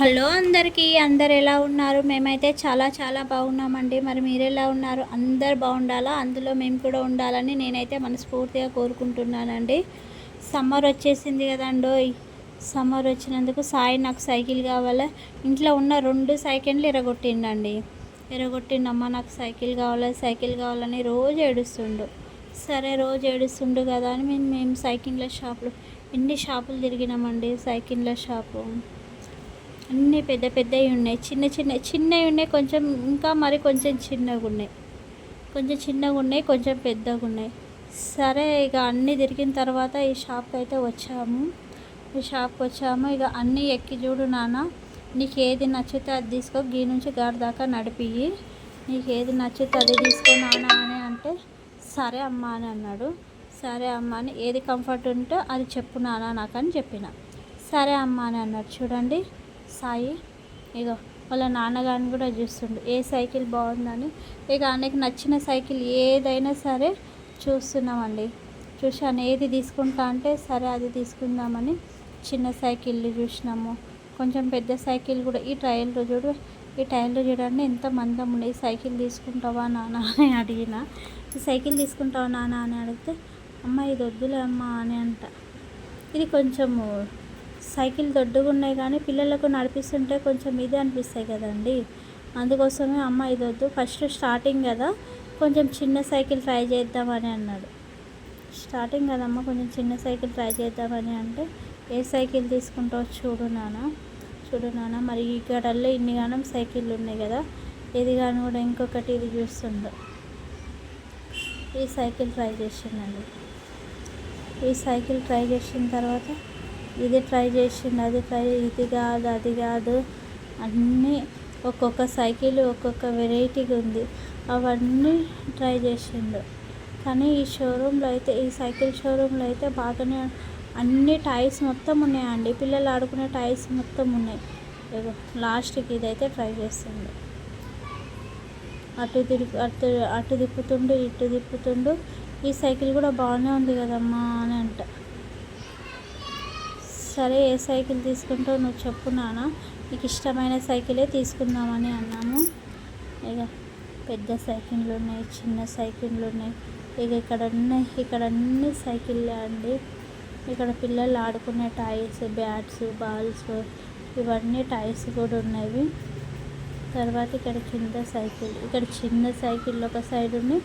Hello అందరికీ అందరు ఎలా ఉన్నారు? మేమైతే చాలా చాలా బాగున్నామండి. మరి మీరు ఎలా ఉన్నారు? అందరు బాగుండాలా? అందులో మేము కూడా ఉండాలని నేనైతే మనస్ఫూర్తిగా కోరుకుంటున్నానండి. సమ్మర్ వచ్చేసింది కదండో సమ్మర్ వచ్చినందుకు సాయి నాకు సైకిల్ కావాలి? ఇంట్లో ఉన్న రెండు సైకిళ్ళు ఎరగొట్టిండండి. ఎరగొట్టిండమ్మ నాకు సైకిల్ కావాలి? సైకిల్ కావాలని రోజు ఏడుస్తుండు. సరే రోజు ఏడుస్తుండు కదా అని మేము మేము సైకిళ్ళ షాపులు ఎన్ని షాపులు తిరిగినామండి సైకిళ్ళ షాపు. అన్నీ పెద్ద పెద్దవి ఉన్నాయి. చిన్న చిన్న చిన్నవి ఉన్నాయి. కొంచెం ఇంకా మరి కొంచెం చిన్నగా ఉన్నాయి. కొంచెం చిన్నగా ఉన్నాయి కొంచెం పెద్దగా ఉన్నాయి. సరే ఇక అన్నీ తిరిగిన తర్వాత ఈ షాప్కి అయితే వచ్చాము. ఈ షాప్కి వచ్చాము. ఇక అన్నీ ఎక్కి చూడు నాన్న నీకు ఏది నచ్చితే అది తీసుకో. గీ నుంచి గాడి దాకా నడిపియి నీకు ఏది నచ్చితే అది తీసుకో నాన్న అని అంటే సరే అమ్మ అని అన్నాడు. సరే అమ్మ అని ఏది కంఫర్ట్ ఉంటే అది చెప్పు నాన్న నాకు అని చెప్పిన. సరే అమ్మ అని అన్నాడు. చూడండి. సాయి ఇగో వాళ్ళ నాన్నగారిని కూడా చూస్తుండు. ఏ సైకిల్ బాగుందని. ఇక ఆయనకి నచ్చిన సైకిల్ ఏదైనా సరే చూస్తున్నామండి. చూశాను ఏది తీసుకుంటా అంటే సరే అది తీసుకుందామని చిన్న సైకిళ్ళు చూసినాము. కొంచెం పెద్ద సైకిల్ కూడా ఈ టైర్లు చూడు ఈ టైర్లు చూడండి ఎంత మందం ఉండే. సైకిల్ తీసుకుంటావా నాన్న అని అడిగిన. ఈ సైకిల్ తీసుకుంటావా నాన్న అని అడిగితే అమ్మ ఇది వద్దులే అమ్మ అని అంట. ఇది కొంచెము సైకిల్ దొడ్డుగా ఉన్నాయి కానీ పిల్లలకు నడిపిస్తుంటే కొంచెం ఇదే అనిపిస్తాయి కదండి. అందుకోసమే అమ్మ ఇది వద్దు. ఫస్ట్ స్టార్టింగ్ కదా కొంచెం చిన్న సైకిల్ ట్రై చేద్దామని అన్నాడు. స్టార్టింగ్ కదమ్మ కొంచెం చిన్న సైకిల్ ట్రై చేద్దామని అంటే ఏ సైకిల్ తీసుకుంటావు చూడు నాన్న చూడు నాన్న. మరి ఈ గడల్లో ఇన్ని గానం సైకిళ్ళు ఉన్నాయి కదా ఇది కానీ కూడా ఇంకొకటి ఇది చూస్తుండో. ఈ సైకిల్ ట్రై చేసిందండి ఈ సైకిల్ ట్రై చేసిన తర్వాత ఇది ట్రై చేసిండు అది ట్రై ఇది కాదు అది కాదు. అన్నీ ఒక్కొక్క సైకిల్ ఒక్కొక్క వెరైటీగా ఉంది. అవన్నీ ట్రై చేసిండు. కానీ ఈ షోరూంలో అయితే ఈ సైకిల్ షోరూంలో అయితే బాగానే అన్ని టైర్స్ మొత్తం ఉన్నాయండి. పిల్లలు ఆడుకునే టైర్స్ మొత్తం ఉన్నాయి. లాస్ట్కి ఇదైతే ట్రై చేస్తుండే అటు తిరుగు అటు అటు తిప్పుతుండు ఇటు తిప్పుతుండు. ఈ సైకిల్ కూడా బాగానే ఉంది కదమ్మా అని అంట. సరే ఏ సైకిల్ తీసుకుంటావు నువ్వు చెప్పు నాన్న. నీకు ఇష్టమైన సైకిలే తీసుకుందామని అన్నాము. ఇక పెద్ద సైకిళ్ళు ఉన్నాయి చిన్న సైకిళ్ళు ఉన్నాయి. ఇక ఇక్కడ ఉన్నాయి ఇక్కడ అన్ని సైకిళ్ళే అండి. ఇక్కడ పిల్లలు ఆడుకునే టాయ్స్ బ్యాట్స్ బాల్స్ ఇవన్నీ టాయ్స్ కూడా ఉన్నాయి తర్వాత ఇక్కడ కింద సైకిల్ ఇక్కడ చిన్న సైకిల్ ఒక సైడ్ ఉన్నాయి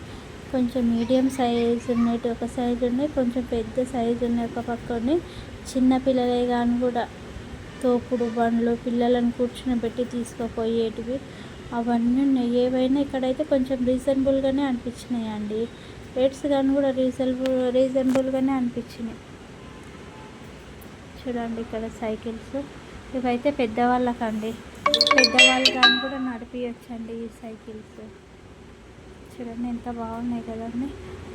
కొంచెం మీడియం సైజ్ ఉన్నట్టు ఒక సైడ్ ఉన్నాయి కొంచెం పెద్ద సైజు ఉన్నాయి ఒక పక్క ఉన్నాయి. చిన్నపిల్లలే కానీ కూడా తోపుడు బండ్లు పిల్లలను కూర్చునబెట్టి తీసుకుపోయేటివి. అవన్నీ ఉన్నాయి. ఏవైనా ఇక్కడైతే కొంచెం రీజనబుల్గానే అనిపించినాయి అండి. రేట్స్ కానీ కూడా రీజనబుల్ రీజనబుల్గానే అనిపించినాయి. చూడండి ఇక్కడ సైకిల్స్ ఇవైతే పెద్దవాళ్ళకండి. పెద్దవాళ్ళు కానీ కూడా నడిపించచ్చండి ఈ సైకిల్స్ చూడండి ఎంత బాగున్నాయి కదండి.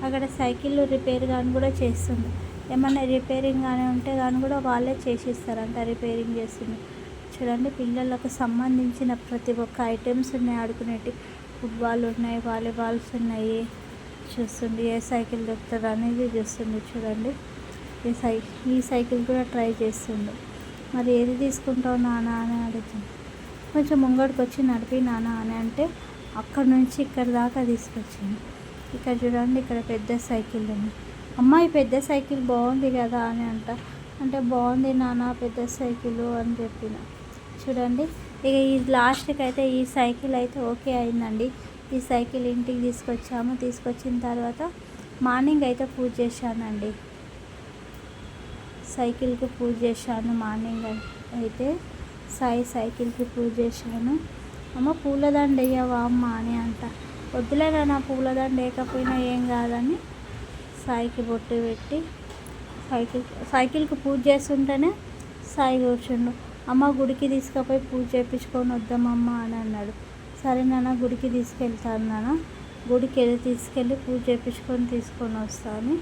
అక్కడ సైకిల్ రిపేర్ కానీ కూడా చేస్తుంది. ఏమన్నా రిపేరింగ్ కానీ ఉంటే కానీ కూడా వాళ్ళే చేసిస్తారంట రిపేరింగ్ చేస్తుంది. చూడండి పిల్లలకు సంబంధించిన ప్రతి ఒక్క ఐటమ్స్ ఉన్నాయి ఆడుకునేటి ఫుట్బాల్ ఉన్నాయి వాలీబాల్స్ ఉన్నాయి. చూస్తుంది ఏ సైకిల్ దొరుకుతుంది అనేది చూస్తుంది చూడండి. ఈ సై ఈ సైకిల్ కూడా ట్రై చేస్తుండు మరి ఏది తీసుకుంటావు నాన్న అని అడుగుతుంది. కొంచెం ముంగడికి వచ్చి నడిపి నాన్న అని అంటే అక్కడ నుంచి ఇక్కడ దాకా తీసుకొచ్చింది. ఇక్కడ చూడండి ఇక్కడ పెద్ద సైకిల్ ఉంది. అమ్మాయి పెద్ద సైకిల్ బాగుంది కదా అని అంట. అంటే బాగుంది నాన్న పెద్ద సైకిల్ అని చెప్పిన. చూడండి ఇక ఈ లాస్ట్కి అయితే ఈ సైకిల్ అయితే ఓకే అయిందండి. ఈ సైకిల్ ఇంటికి తీసుకొచ్చాము. తీసుకొచ్చిన తర్వాత మార్నింగ్ అయితే పూజ చేశానండి. సైకిల్కి పూజ చేశాను మార్నింగ్ అయితే సాయి సైకిల్కి పూజ చేశాను. అమ్మ పూలదండ వేయవా అమ్మ అని అంట. వద్దులేనా నా పూలదండ వేయకపోయినా ఏం కాదని సాయికి బొట్టు పెట్టి సైకిల్ సైకిల్కి పూజ చేస్తుంటేనే సాయి కూర్చుండు. అమ్మ గుడికి తీసుకుపోయి పూజ చేయించుకొని వద్దామమ్మ అని అన్నాడు. సరే నాన్న గుడికి తీసుకెళ్తాను నాన్న. గుడికి వెళ్ళి తీసుకెళ్ళి పూజ చేయించుకొని తీసుకొని వస్తాను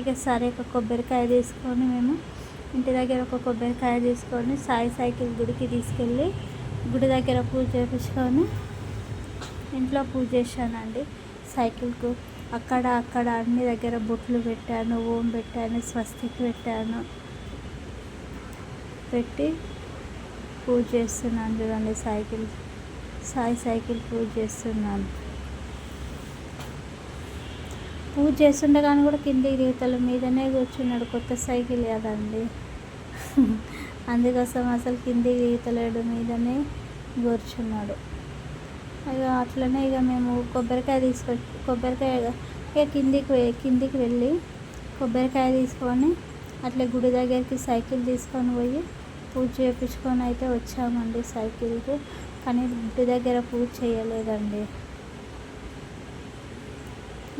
ఇక సరే ఒక కొబ్బరికాయ తీసుకొని మేము ఇంటి దగ్గర ఒక కొబ్బరికాయ తీసుకొని సాయి సైకిల్ గుడికి తీసుకెళ్ళి గుడి దగ్గర పూజ చేపించుకొని ఇంట్లో పూజ చేశానండి. సైకిల్కు అక్కడ అక్కడ అన్ని దగ్గర బొట్లు పెట్టాను ఓం పెట్టాను స్వస్తికి పెట్టాను. పెట్టి పూజ చేస్తున్నాను చూడండి సైకిల్ సాయి సైకిల్ పూజ చేస్తున్నాను. పూజ చేస్తుండే కానీ కూడా కిందికి దిగుతలు మీదనే కూర్చున్నాడు కొత్త సైకిల్ కదండి. అందుకోసం అసలు కిందికి ఈతలేడు మీదనే కూర్చున్నాడు. ఇక అట్లనే ఇక మేము కొబ్బరికాయ తీసుకొచ్చి కొబ్బరికాయ ఇక కిందికి కిందికి వెళ్ళి కొబ్బరికాయ తీసుకొని అట్లా గుడి దగ్గరికి సైకిల్ తీసుకొని పోయి పూజ చేయించుకొని అయితే వచ్చామండి సైకిల్కి. కానీ గుడి దగ్గర పూజ చేయలేదండి.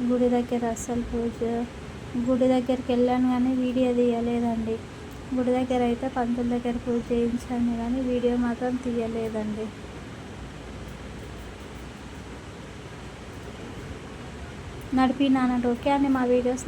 గుడి దగ్గర అస్సలు పూజ గుడి దగ్గరికి వెళ్ళాను కానీ వీడియో తీయలేదండి. గుడి దగ్గర అయితే పంతుల దగ్గర పూజ చేయించాను కానీ వీడియో మాత్రం తీయలేదండి. నడిపినానండి ఓకే అండి మా వీడియోస్